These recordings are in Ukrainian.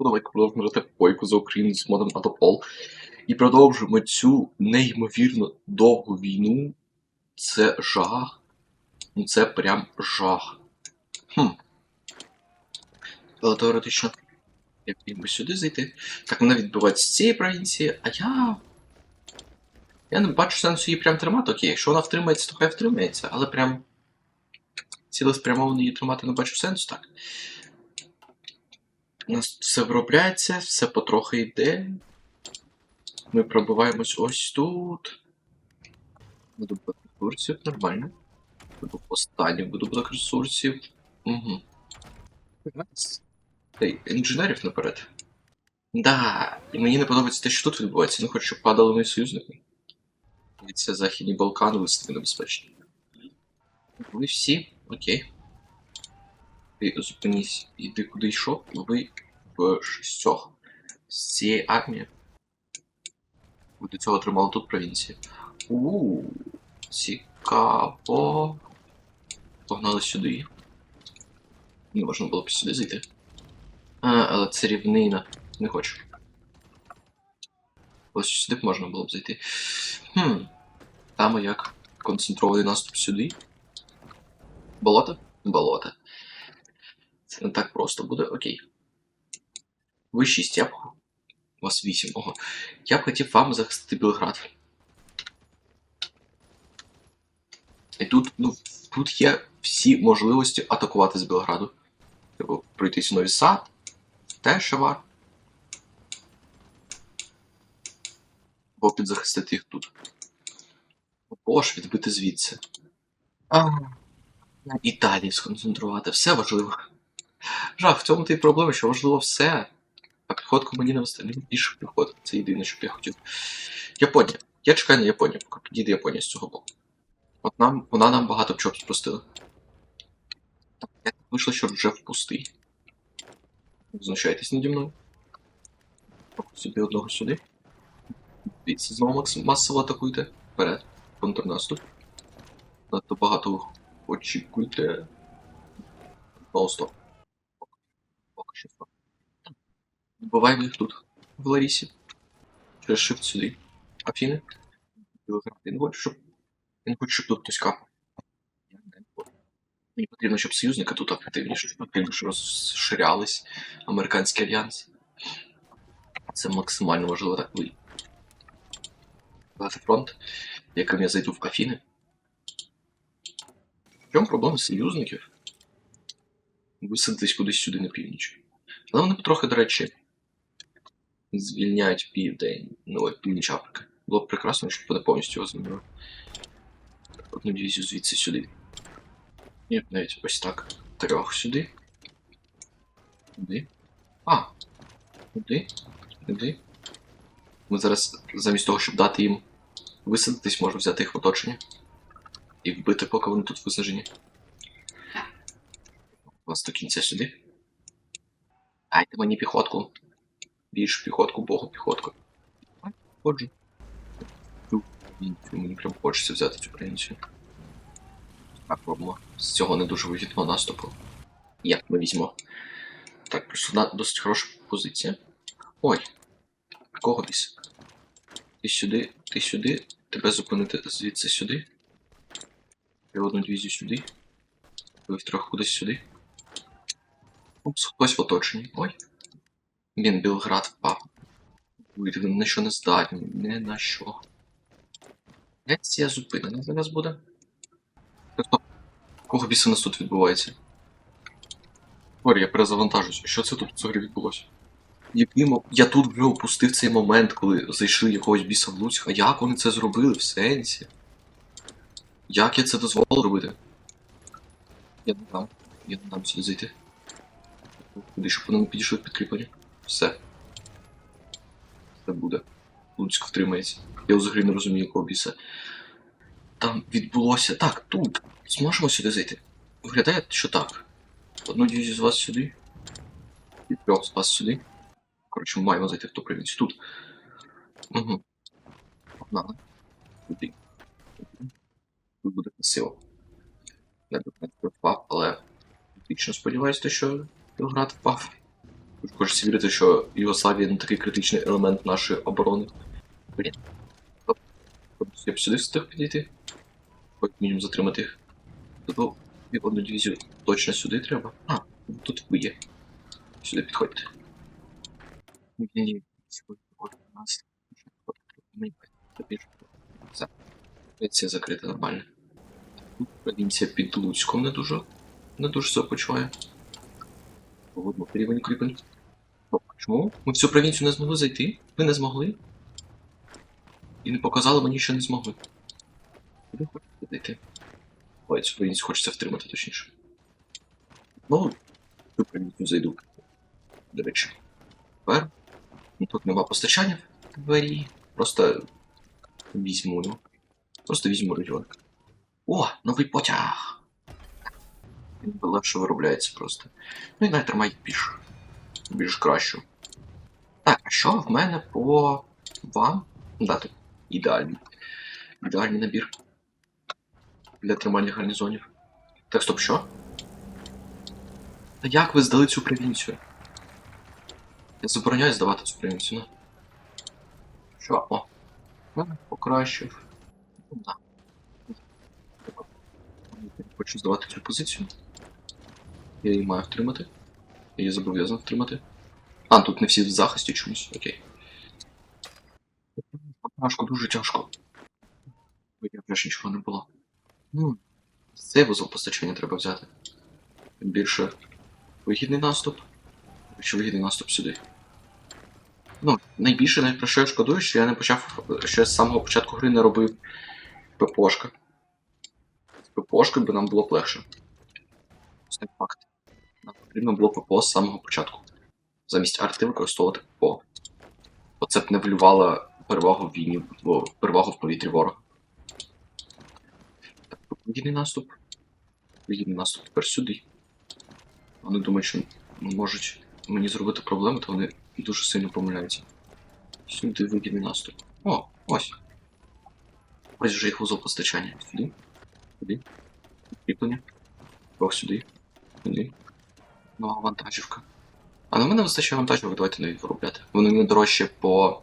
Давайте продовжуємо грати в бойку за Україну з модом Атопол. І продовжуємо цю неймовірно довгу війну. Це жах. Ну це прям жах. Хм. Але теоретично, як міг би сюди зайти. Так, мене відбивають з цієї провінції, а я. Я не бачу сенсу її прям тримати. Окей, якщо вона втримається, то хай втримається, але прям. Цілеспрямовано її тримати не бачу сенсу, так. У нас все виробляється, все потрохи йде. Ми пробиваємось ось тут. Видобуток ресурсів, нормально. Буду останній видобуток ресурсів. Угу. Ей, інженерів наперед. Да, і мені не подобається те, що тут відбувається. Не хочу, щоб падали мої союзники. І це Західні Балкани висоти небезпечні. Ви всі, окей. Ти зупинись, іди куди йшов, ви в шістьох з цієї армії. До цього тримали тут провінції. У цікаво. Погнали сюди. Не можна було б сюди зайти. А, але це рівнина. Не хочу. Ось сюди б можна було б зайти. Хм. Там як концентрований наступ сюди. Болото? Болото. Це не так просто буде, окей. Ви 6, я б. У вас 8. Ого. Я б хотів вам захистити Білград. І тут, ну, тут є всі можливості атакувати з Білграду. Типу, пройтись в Новий Сад, Тешева. Або підзахистити їх тут. Або ж відбити звідси. А, на Італії сконцентрувати. Все важливо. Жах, в цьому ти проблема, що важливо все. А піхотку мені не вистачає більше піхот. Це єдине, що б я хотів. Японія. Я чекаю на Японію, поки підійде Японія з цього боку. От нам, вона нам багато чого спростила. Так, вийшло, що вже впустий. Знущайтесь наді мною. Сюди одного сюди. Дивіться, знову масово атакуйте. Вперед. Контрнаступ. Надто багато очікуйте. Знову стоп. Що. Вбиваємо їх тут, в Ларісі. Через shift сюди. Афіни. Не хочу, щоб. Не хочу, щоб тут хтось капав. Мені потрібно, щоб союзники тут активніше, щоб активніше розширялись американський альянс. Це максимально важливо так ви. Дати фронт, яким я зайду в Афіни. В чому проблема союзників? Висадитись кудись сюди на північ. Але вони потрохи, до речі, звільняють південь, ну північ Африки. Було б прекрасно, щоб вони повністю його. Одну дивізію звідси сюди. Ні, навіть ось так. Трьох сюди. Сюди. А! Сюди. Сюди. Ми зараз, замість того, щоб дати їм висадитись, можемо взяти їх в оточення. І вбити, поки вони тут висаджені. Вас до кінця сюди. Дайте мені піхотку. Більш піхотку, богу піхотку. Ходжу. Мені прям хочеться взяти цю провінцію. Так, робимо. З цього не дуже вигідного наступу. Як ми візьмемо? Так, просто досить хороша позиція. Ой. Кого біс? Ти сюди, ти сюди, тебе зупинити звідси сюди. Я одну дивізію сюди. Ви втрьох кудись сюди. Упс, хтось в оточенні. Ой. Він Білград впав. Ви на що не здатні, не на що. Лекція зупинена зараз буде. Тобто, кого біса нас тут відбувається? Ой, я перезавантажуюсь. Що це тут взагалі відбулося? Яким... Я тут вже опустив цей момент, коли зайшли якогось біса в Луцьк. А як вони це зробили в сенсі? Як я це дозволив робити? Я не дам. Я не дам сюди зайти. Куди, щоб вони не підійшли підкріплення. Все. Це буде. Луцьк втримається. Я взагалі не розумію, якого біса. Там відбулося. Так, тут. Зможемо сюди зайти. Виглядає, що так. Одну дивізію з вас сюди. І трьох з вас сюди. Коротше, ми маємо зайти в ту провінцію. Тут. Угу. Погнали. Туди. Тут буде красиво. Я тут не але вічно сподіваюся, що Білград впав. Хочеться вірити, що Югославія не такий критичний елемент нашої оборони. Блін. Я б сюди встиг підійти. Хоч мінімум затримати їх. Тобто і одну дивізію точно сюди треба. А, тут ви є. Сюди підходьте. Ні, ні, сьогодні у нас. Це закрита нормально. Тут під Луцьком не дуже. Не дуже себе почуває. Рівень кріпень. Ну, чому? Ми в цю провінцію не змогли зайти? Ви не змогли? І не показали мені, що не змогли. Куди хочете зайти? Ой, цю провінцію хочеться втримати, точніше. Ну, цю провінцію зайду. До речі. Тепер. Ну, тут нема постачання в двері. Просто візьму, ну. Просто візьму регіон. О, новий потяг! Легше виробляється просто. Ну і найтримай більш, більш кращу. Так, а що в мене по вам? Дати. Ідеальний. Ідеальний набір. Для тримання гарнізонів. Так, стоп, що? Та як ви здали цю провінцію? Я забороняю здавати цю провінцію, ну. Що? О. Покращив. Ну, да. Хочу здавати цю позицію. Я її маю втримати. Я її зобов'язаний втримати. А, тут не всі в захисті чомусь. Окей. Тяжко, дуже тяжко. Я вже нічого не було. Ну, цей вузол постачання треба взяти. Тим більше вигідний наступ. Чи вигідний наступ сюди. Ну, найбільше, навіть про що я шкодую, що я не почав, що я з самого початку гри не робив ППОшка. З ППОшкою би нам було б легше. Це факт. Потрібно було ППО з самого початку. Замість арти використовувати ППО. Бо це б не вливало перевагу в війні, перевагу в повітрі ворога. Вигідний наступ. Вигідний наступ тепер сюди. Вони думають, що можуть мені зробити проблеми, то вони дуже сильно помиляються. Сюди вигідний наступ. О, ось. Ось вже їх вузол постачання. Сюди. Сюди. Кріплення. Ох, сюди. Сюди. Нова вантажівка. А на мене вистачає вантажівок, давайте навіть виробляти. Вони не дорожче по.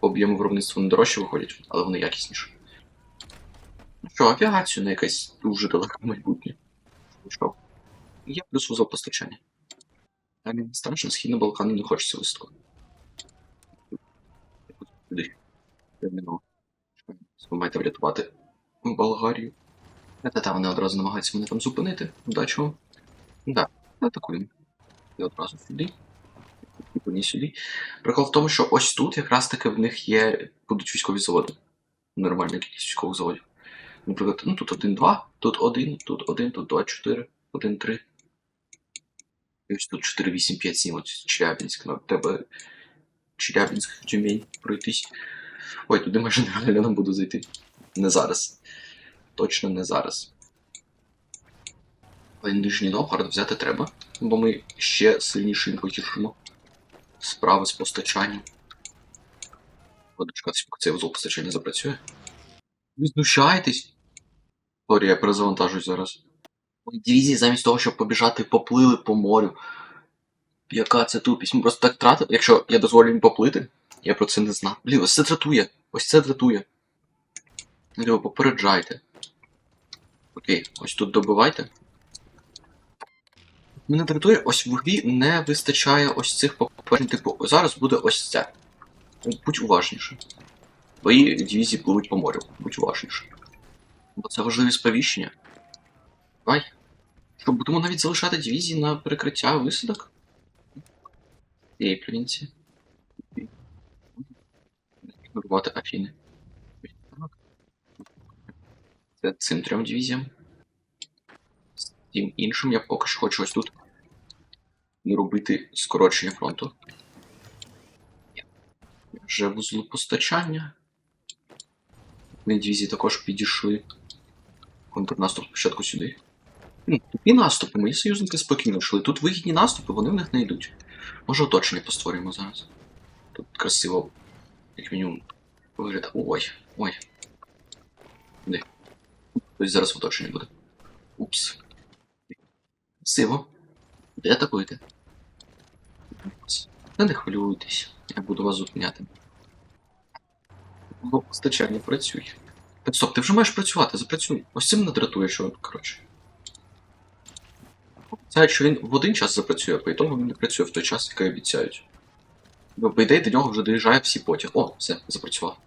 Об'єму виробництва не дорожче виходять, але вони якісніші. Ну що, авіацію на якесь дуже далеке майбутнє. Що? Є плюс вузол постачання. Далі не страшно, східні Балкани не хочеться. Туди. Терміново. Ви маєте врятувати Болгарію. Та-та, вони одразу намагаються мене там зупинити. Удачі вам. Да, атакуємо. І одразу сюди. І по сюди. Прикол в тому, що ось тут якраз таки в них є. будуть військові заводи. Нормальна кількість військових заводів. Наприклад, ну тут 1-2, тут 1, тут 1, тут 2, 4, 1, 3. І ось тут 4, 8, 5, 7, от Челябинськ, на тебе Челябинськ, Тюмень пройтись. Ой, туди майже нереально не буду зайти. Не зараз. Точно не зараз. Але Нижній Новгород взяти треба, бо ми ще сильніше їм погіршимо. Справи з постачанням. Буду поки цей вузол постачання запрацює. Ви знущаєтесь? Сорі, я перезавантажуюсь зараз. Ой, Дивізії замість того, щоб побіжати, поплили по морю. Яка це тупість? Ми просто так тратили. Якщо я дозволю їм поплити, я про це не знав. Блін, ось це дратує. Ось це дратує. Його попереджайте. Окей, ось тут добивайте. Мене дратує, ось в грі не вистачає ось цих попереджень. Типу, зараз буде ось це. Будь уважніше. Твої дивізії пливуть по морю. Будь уважніше. Бо це важливі сповіщення. Давай. Що, будемо навіть залишати дивізії на перекриття висадок? Цієї провінції. Афіни. Це цим трьом дивізіям. Тим іншим я поки що хочу ось тут робити скорочення фронту. Вже вузли постачання. Ми дивізії також підійшли. Контрнаступ спочатку сюди. Тупі наступи, мої союзники спокійно йшли. Тут вигідні наступи, вони в них не йдуть. Може оточення постворюємо зараз. Тут красиво, як мінімум, виглядає. Ой, ой. Де? Тобто зараз в оточенні буде. Упс. Красиво. Де атакуєте? Та не хвилюйтесь, я буду вас зупиняти. Ну, постачання працюй. Так стоп, ти вже маєш працювати, запрацюй. Ось цим не дратує, що коротше. Обіцяють, що він в один час запрацює, а ітогу він не працює в той час, який обіцяють. Бо, по ідеї, до нього вже доїжджає всі потяг. О, все, запрацював.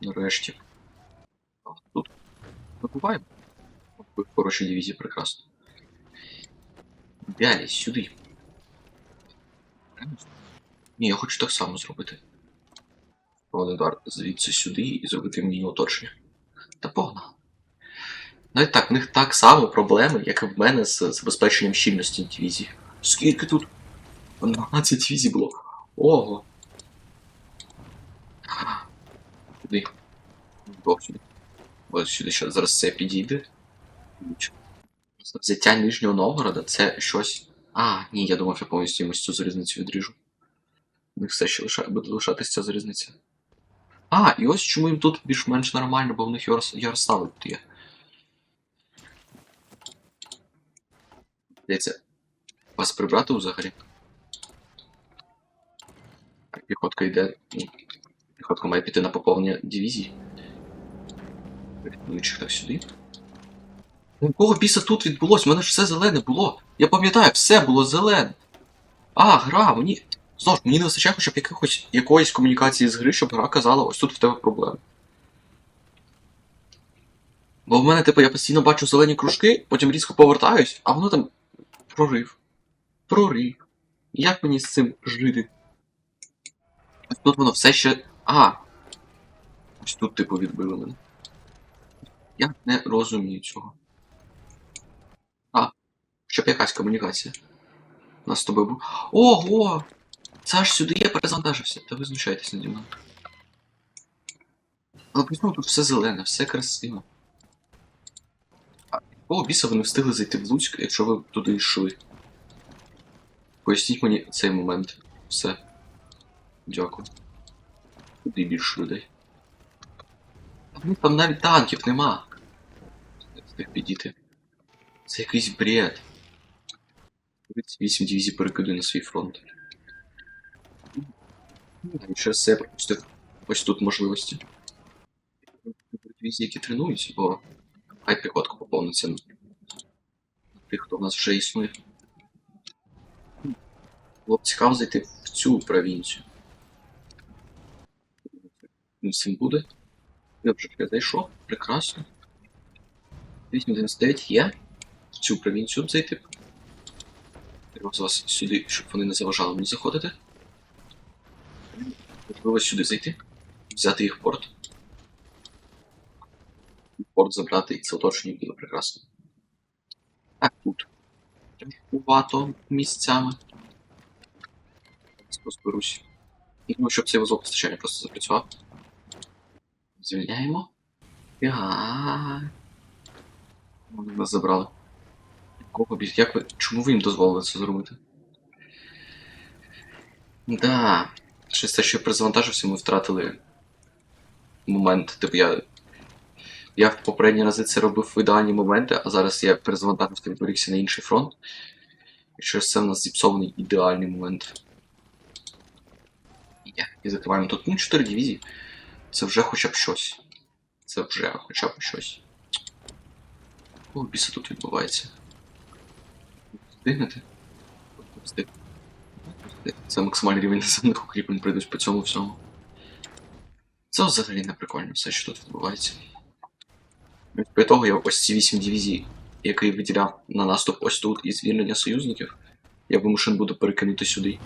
Нарешті. Тут. Ви в дивізії, прекрасно. Далі, сюди. Ні, я хочу так само зробити. Удар звідси сюди і зробити мені оточення. Та погнали. Навіть так, в них так само проблеми, як і в мене з забезпеченням щільності дивізії. Скільки тут? 12 дивізій було. Ого. Сюди. Бог сюди. Ось сюди ще зараз це підійде. Просто Взяття Нижнього Новгорода це щось. А, ні, я думав, я повністю ось цю залізницю відріжу. У них все ще лиша... буде лишатися ця залізниця. А, і ось чому їм тут більш-менш нормально, бо в них Ярос... Тут є. Здається, вас прибрати взагалі? Піхотка йде. Піхотка має піти на поповнення дивізії. Рятуючих так сюди. Якого біса тут відбулось? У мене ж все зелене було. Я пам'ятаю, все було зелене. А, гра, мені. Знову ж, мені не вистачає хоча б якихось якоїсь комунікації з гри, щоб гра казала, ось тут в тебе проблеми. Бо в мене, типу, я постійно бачу зелені кружки, потім різко повертаюсь, а воно там прорив. Прорив. Як мені з цим жити? Ось тут воно все ще. А! Ось тут, типу, відбили мене. Я не розумію цього. Щоб якась комунікація. Нас з тобою був. Ого! Аж сюди я перезавантажився. Та ви знущаєтесь наді мною. Але при тут все зелене, все красиво. Якого біса ви не встигли зайти в Луцьк, якщо ви туди йшли? Поясніть мені цей момент. Все. Дякую. Туди більше людей. А там навіть танків нема. Не встиг підійти. Це якийсь бред. 38 дивізій перекидує на свій фронт. Через це я пропустив ось тут можливості. Дивізії, які тренуються, бо хай піхотка поповниться тих, хто в нас вже існує. Було б цікаво зайти в цю провінцію. Ну, цим буде. Я вже зайшов, прекрасно. 899 є. В цю провінцію б зайти. З вас сюди, щоб вони не заважали мені заходити. Можливо сюди зайти. Взяти їх порт. Порт забрати і це оточення буде прекрасно. Так, тут. Тяжкувато місцями. Розберусь. Ну, щоб цей вузол постачання просто запрацював. Звільняємо. Вони нас забрали. Кого більше? Як ви. Чому ви їм дозволили це зробити? Да. Через те, що я перезавантажився, ми втратили момент. Типу я. Я в попередні рази це робив в ідеальні моменти, а зараз я перезавантажився відволікся на інший фронт. І через це в нас зіпсований ідеальний момент. І закриваємо тут ну, 4 дивізії. Це вже хоча б щось. Це вже хоча б щось. О, біса тут відбувається. Встигнете? Встиг. Це максимальний рівень наземних укріплень прийдуть по цьому всьому. Це взагалі не прикольно, все, що тут відбувається. При того я ось ці 8 дивізій, які виділяв на наступ ось тут і звільнення союзників, я вимушений буду перекинути сюди.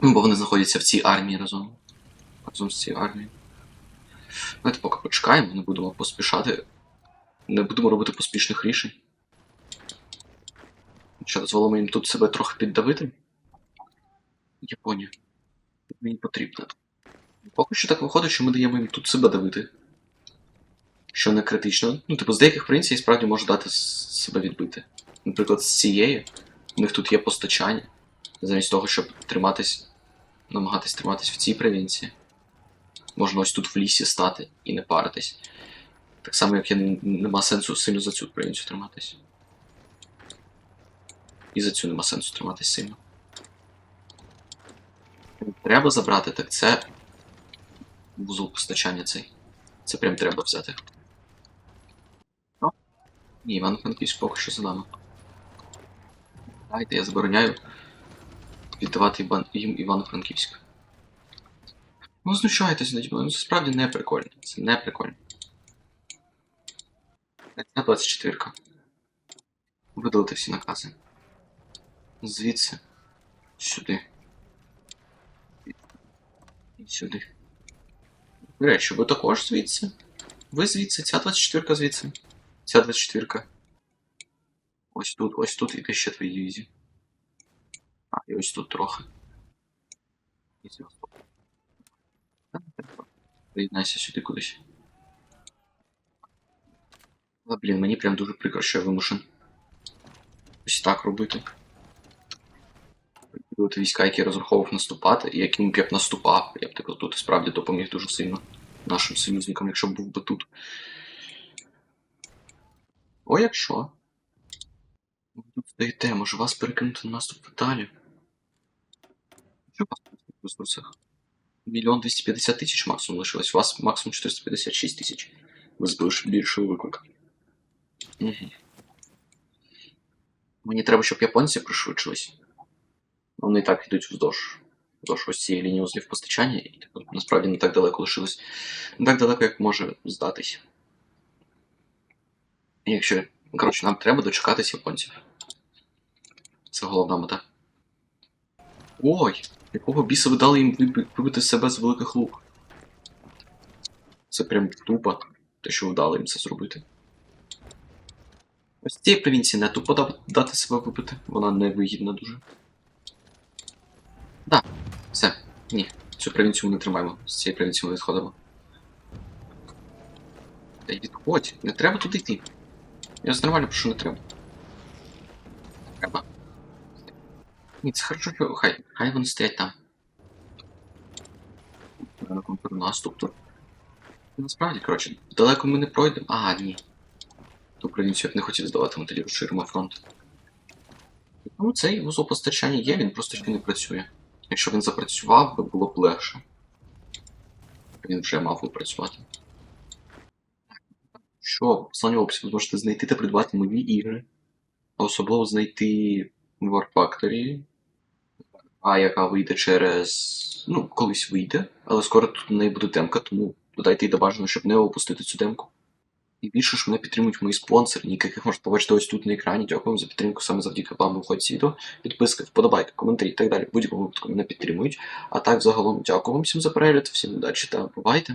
Бо вони знаходяться в цій армії разом. Разом з цією армією. Давайте поки почекаємо, не будемо поспішати. Не будемо робити поспішних рішень. Що, дозволимо їм тут себе трохи піддавити? Японія. Мені потрібно. Поки що так виходить, що ми даємо їм тут себе давити. Що не критично. Ну, типу, з деяких провінцій справді може дати себе відбити. Наприклад, з цієї. У них тут є постачання. Замість того, щоб триматись, намагатись триматись в цій провінції. Можна ось тут в лісі стати і не паритись. Так само, як я нема сенсу сильно за цю провінцію триматись. І за цю нема сенсу триматись сильно. Треба забрати, так це. Вузол постачання цей. Це прям треба взяти. О. Ні, Івано-Франківськ поки що за нами. Дайте, я забороняю віддавати Іван... їм Івано-Франківськ. Ну, знущайтеся наді ну це справді не прикольно. Це не прикольно. Це 24. Видалити всі накази. Звідси. Сюди. І сюди. До речі, ви також звідси? Ви звідси, ця 24 звідси. Ця 24. Ось тут, ось тут іде ще твої дивізії. А, і ось тут трохи. І Севастополь. Та не треба. Приєднайся сюди кудись. Але, блін, мені прям дуже прикро, що я вимушен. Ось так робити. Прикидувати війська, які розраховував наступати, і яким б я б наступав. Я б так тут справді допоміг дуже сильно нашим союзникам, якщо б був би тут. О, якщо. Ви тут стоїте, може вас перекинути на наступ далі? Що у вас в ресурсах? Мільйон 250 тисяч максимум лишилось. У вас максимум 456 тисяч. Ви збільшили виклик. Угу. Мені треба, щоб японці пришвидшились. Вони і так йдуть вздовж. Вздовж ось цієї лінії узлів постачання, і насправді не так далеко лишилось. Не так далеко, як може здатись. Якщо. Коротше, нам треба дочекатись японців. Це головна мета. Ой! Якого біса ви дали їм вибити себе з великих лук? Це прям тупо, те, що ви дали їм це зробити. Ось цієї провінції не тупо дати себе вибити. Вона не вигідна дуже. Да, все. Ні. Цю провінцію ми не тримаємо. З цієї провінції ми відходимо. Та відходь, не треба туди йти. Я нормально прошу, не треба. Треба. Ні, це хорошо, що хай. Хай вони стоять там. На тут. Насправді, коротше, далеко ми не пройдемо. А, ні. Ту провінцію я б не хотів здавати, ми тоді розширимо фронт. Ну, цей вузол постачання є, він просто ще не працює. Якщо він запрацював, би було б легше. Він вже мав би працювати. Що, Слані Опсі, ви можете знайти та придбати нові ігри. А особливо знайти War Factory, а яка вийде через. Ну, колись вийде, але скоро тут в неї буде демка, тому додайте їй бажано, щоб не опустити цю демку. І більше ж мене підтримують мої спонсори, яких можете побачити ось тут на екрані. Дякую вам за підтримку саме завдяки вам виходить відео. Підписки, вподобайки, коментарі і так далі. Будь-якому випадку мене підтримують. А так, загалом, дякую вам всім за перегляд, всім удачі та бувайте!